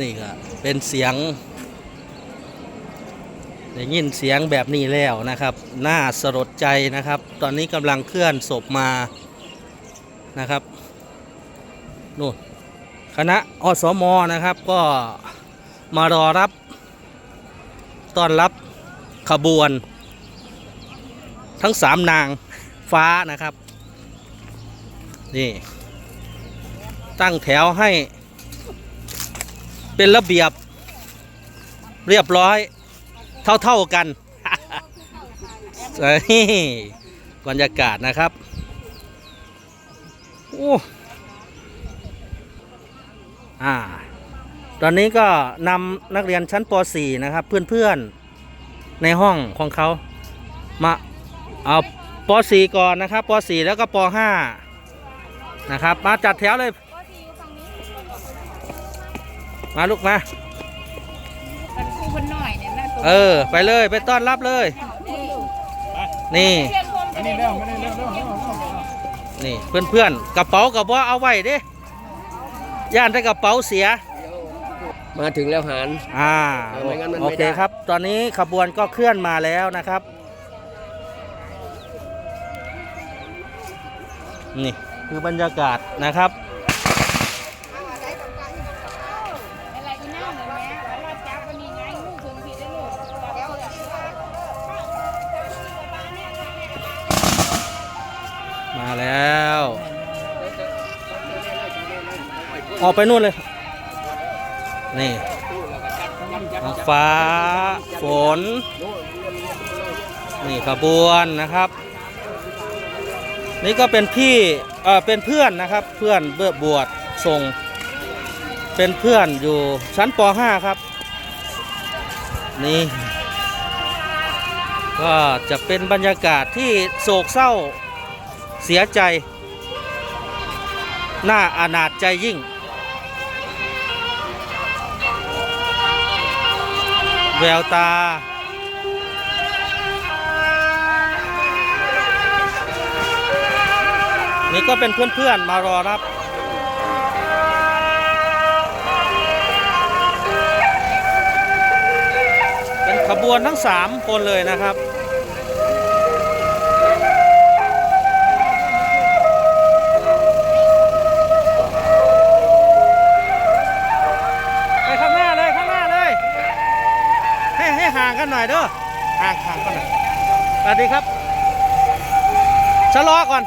นี่ก็เป็นเสียงได้ยินเสียงแบบนี้แล้วนะครับน่าสลดใจนะครับ ตอนนี้กำลังเคลื่อนศพมานะครับนู่นคณะอสมนะครับก็มารอรับต้อนรับขบวน ทั้งสามนางฟ้านะครับ นี่ ตั้งแถวให้ เป็นระเบียบเรียบร้อย เท่าๆกันนี่บรรยากาศนะครับโอ้อ่า ตอนนี้ก็นำนักเรียนชั้นป .4 นะครับ เพื่อนๆในห้องของเขามาเอาป .4 ก่อนนะครับป .4 แล้วก็ป .5 นะครับ มาจัดแถวเลย มาลูกมามันคู่คนหน่อยเนี่ยนะตัวเออ ไปเลยไปต้อนรับเลย นี่ เพื่อนคนอันนี้เร็วไม่ได้เร็วเร็วเร็วเร็วนี่เพื่อนๆกระเป๋ากับว่าเอาไว้เด้ย่านได้กระเป๋าเสีย มาถึงแล้วหารอ่าเออไม่งั้นมันไม่โอเคได้ ครับ ตอนนี้ขบวนก็เคลื่อนมาแล้วนะครับ นี่คือบรรยากาศนะครับ ไปนู่นเลยนี่ฟ้าฝน นี่ขบวนนะครับ นี่ก็เป็นพี่เออเป็นเพื่อนนะครับเพื่อนเบื่อบวชส่ง เป็นเพื่อนอยู่ชั้นป .5 ครับ นี่ ก็จะเป็นบรรยากาศที่โศกเศร้าเสียใจน่าอานาจใจยิ่ง แววตา นี่ก็เป็นเพื่อนๆ มารอรับเป็นขบวนทั้งสามคนเลยนะครับ ห้ห่างกันหน่อยเด้อห่างห่างกันหน่อยสวัสดีครับชะลอก่อน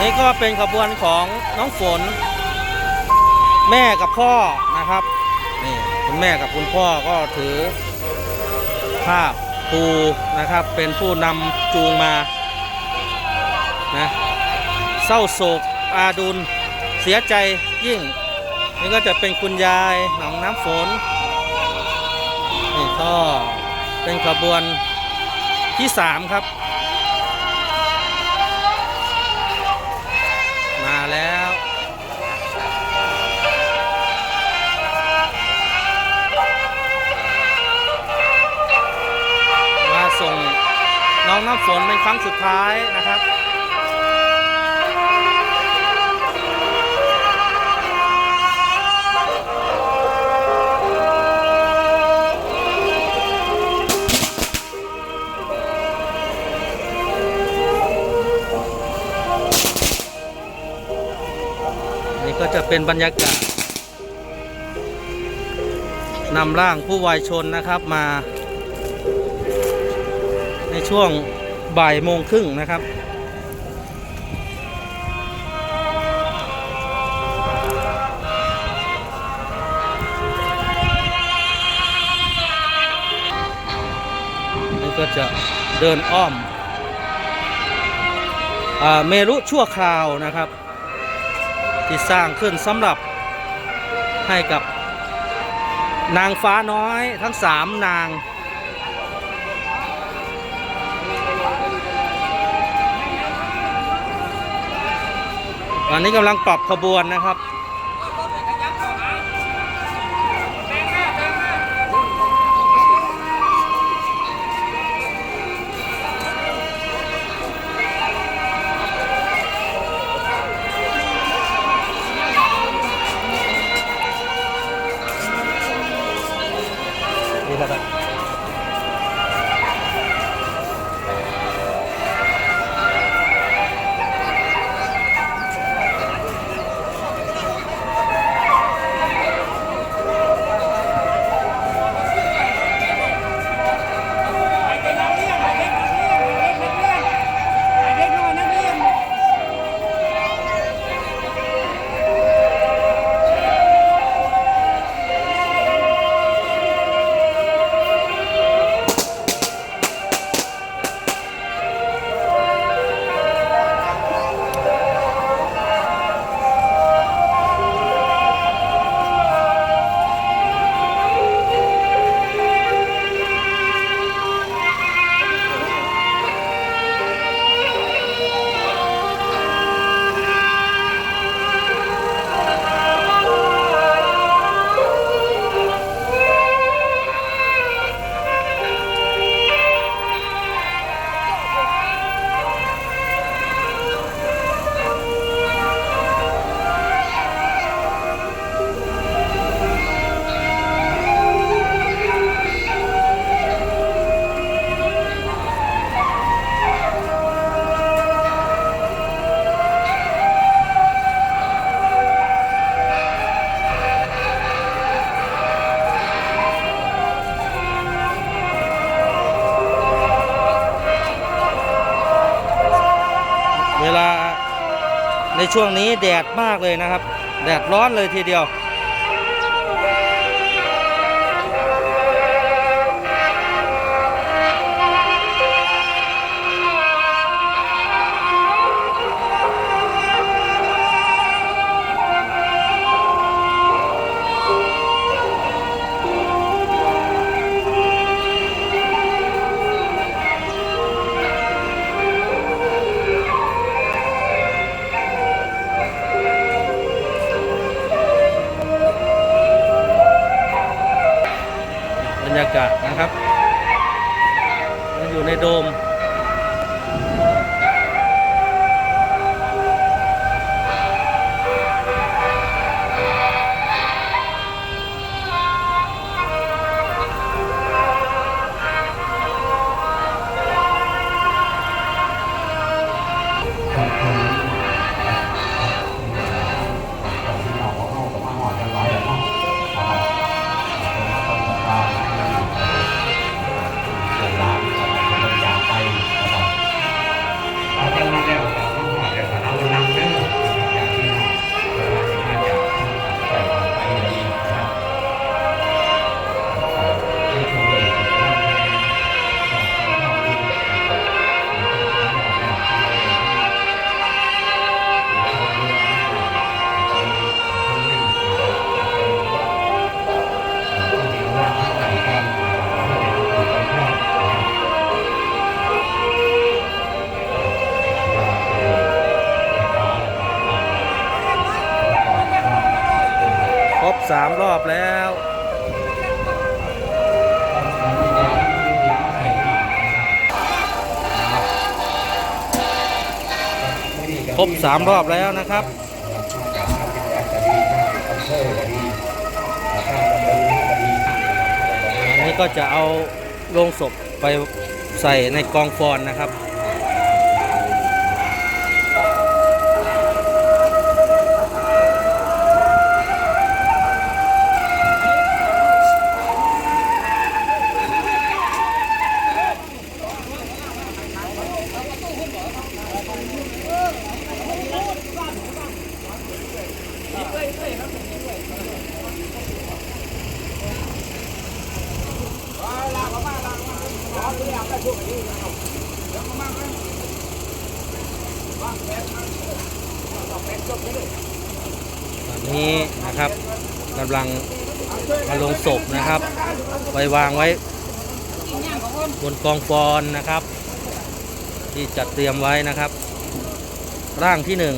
นี่ก็เป็นขบวนของน้องฝน แม่กับพ่อนะครับนี่คุณแม่กับคุณพ่อก็ถือภาพปูนะครับ เป็นผู้นำจูงมานะเศร้าโศกอาดุลเสียใจยิ่ง นี่ก็จะเป็นคุณยายหนองน้ำฝน นี่ก็เป็นขบวนที่สามครับ มาแล้วมาส่งน้องน้ำฝนเป็นครั้งสุดท้ายนะครับ จะเป็นบรรยากาศนำร่างผู้วายชนนะครับมา ในช่วงบ่ายโมงครึ่งนะครับ นี่ก็จะเดินอ้อมอเมรุชั่วคราวนะครับ ที่สร้างขึ้นสำหรับให้กับนางฟ้าน้อยทั้งสามนาง ตอนนี้กำลังปรับขบวนนะครับ ช่วงนี้แดดมากเลยนะครับ แดดร้อนเลยทีเดียว สามรอบแล้ว ครบสามรอบแล้วนะครับอันนี้ก็จะเอาโลงศพไปใส่ในกองฟอนนะครับ ตอนนี้นะครับกำลังมาลงศพนะครับ ไปวางไว้บนกองฟอนนะครับ ที่จัดเตรียมไว้นะครับ ร่างที่หนึ่ง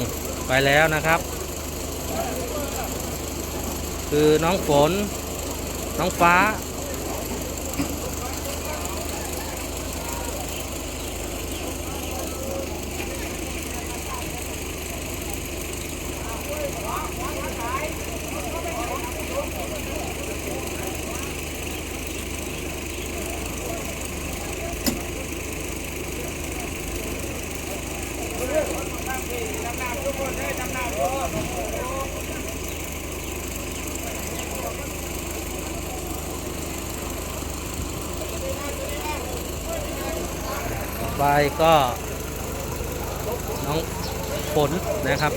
ไปแล้วนะครับ คือน้องฝนน้องฟ้า ไปก็น้องฝนนะครับ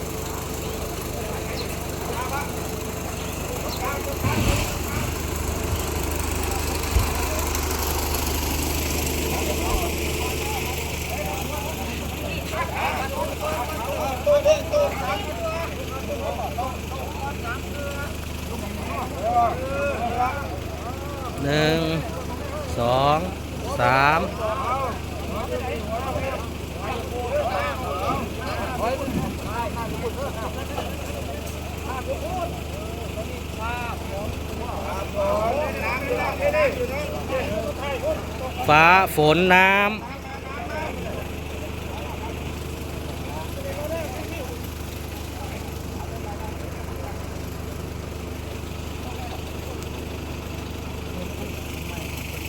หนึ่ง สอง สาม ฟ้าฝนน้ำ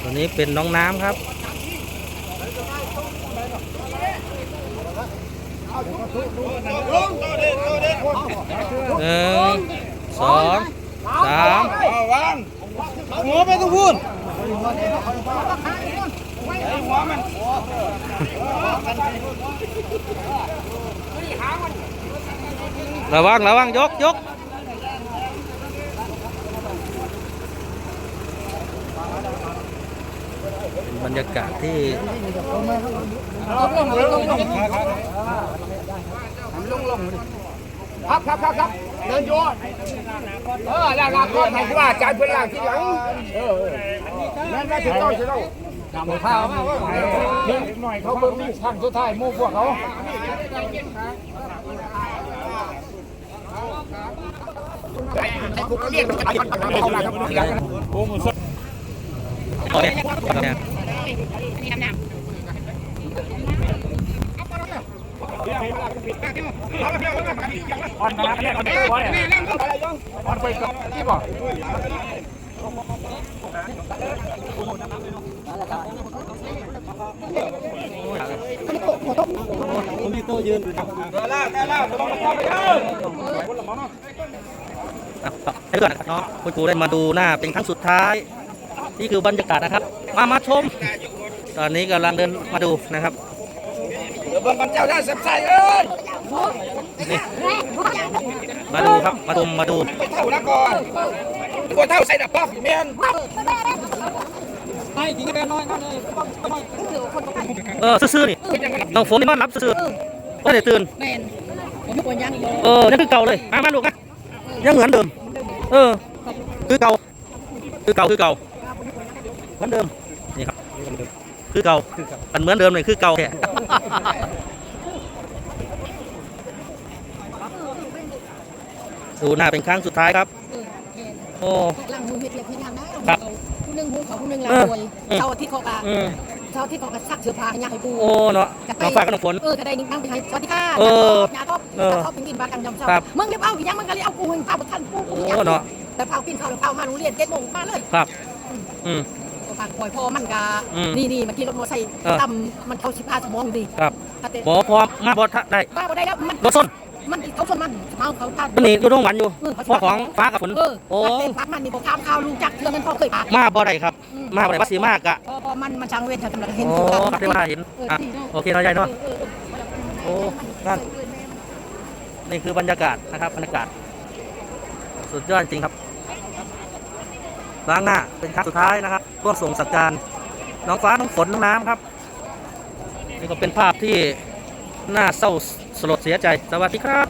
ตัวนี้เป็นน้องน้ำครับ หนึ่งสองสามหัวไปทุกพูนเระวังระวังยกยกเป็น บรรยากาศที่ครับครับครับครับเดินโยนเออแล้วลากก้อนไหนว่าจายเพื่อนลากที่หลังเออนั่นน่าจะต้องจะต้องทำข้าวเดี๋ยวหน่อยเขาเบิ่งนี่ทางสุดท้ายมู่พวกเขาโอ้โห เคโอเคนี่คำนำอ่อนนะเนี่ยมันร้อยอ่อนไปกับที่บอกให้ก่อนนะครับเนาะคุณครูได้มาดูหน้าเป็นครั้งสุดท้าย นี่คือบรรยากาศนะครับ มามาชม ตอนนี้กำลังเดินมาดูนะครับเดี๋ยวเบิ่งกันเจ้าได้สับใส่เอ้ยนี่มาดูครับมาชมมาดูเท่าละก่อนตัวเท่าใส่ดับป๊อกเมียนเออซื่อๆนี่น้องฝนนี่นอนรับซื่อๆว่าเดี๋ยวตื่นแมนผมไม่ควรยังอีกเออยังคือเก่าเลยมามาลูกนะยังเหมือนเดิม เออ คือเก่า คือเก่าคือเก่าเหมือนเดิมนี่ครับ คือเก่ามันเหมือนเดิมเลยคือเก่าแค่ดูหน้าเป็นครั้งสุดท้ายครับโอ้หลังมือเฮ็ดเรียกพี่งานนะครับผู้หนึงหูเขาผู้หนึงลาโวยเจ้าที่เขากะอืมเจ้าที่เขากะซักเสื้อผ้าให้ยาให้ปูโอ้เนาะน้องฟ้ากับน้องฝนเออจะได้นิ่งนั่งไปให้สวัสดีค่ะเออยาก็เออเขาเป็นกินบากันยำเช้าครับมึงเรียบเอาอีกยังมึงก็เลยเอากูให้ข้าวประทันปูกูโอ้เนาะแต่เผากินข้าวแล้วเผามาโรงเรียนเจ็ดโมงมาเลยครับ อืม ฝากปล่อยพอมันกะอืมนี่นี่มันขี่รถมอเตอร์ไซค์เออ ต่ำมันเข้าชิบห้าชั่วโมงดีครับถ้าเตะบอพอมาบอทะได้บ้าบ่ได้แล้วมันรถส้นมันเขาชนมันเขาเขาท่ามันนี่อยู่ตรงหวันอยู่เออเขาพ่อของฟ้ากับฝนเออโอ้ ถ้าเตะพักมันนี่บอกข้ามข้าวลูกจักเทื่อมันพ่อเคยปากมาบ่ได้ครับมาบ่ได้วัดศรีมากอะพอพอมันมันช่างเวทช่างกำลังเห็นโอ้คือครับที่มาเห็นอะโอเคเนาะยายเนาะ เออเออโอ้นั่น นี่คือบรรยากาศนะครับบรรยากาศ สุดยอดจริงครับ ล้งหน้าเป็นครั้งสุดท้ายนะครับร่วมส่งสักการน้องฟ้าน้องฝนน้องน้ำครับนี่ก็เป็นภาพที่น่าเศร้าสลดเสียใจสวัสดีครับ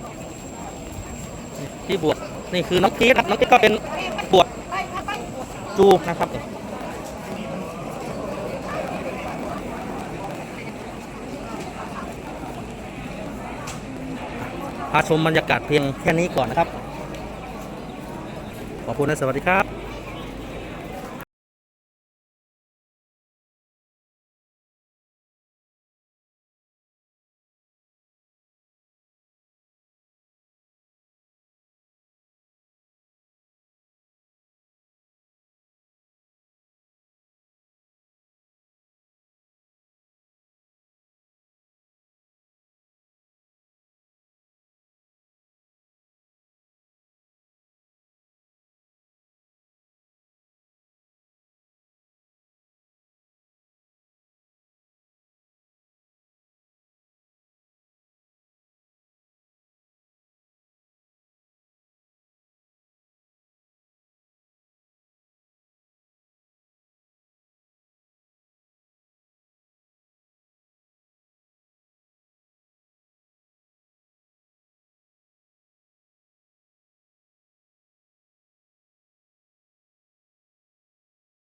ที่บวชนี่คือน้องกีดครับน้องกีดก็เป็นบวชจูนะครับพาชมบรรยากาศเพียงแค่นี้ก่อนนะครับ ขอบคุณและสวัสดีครับ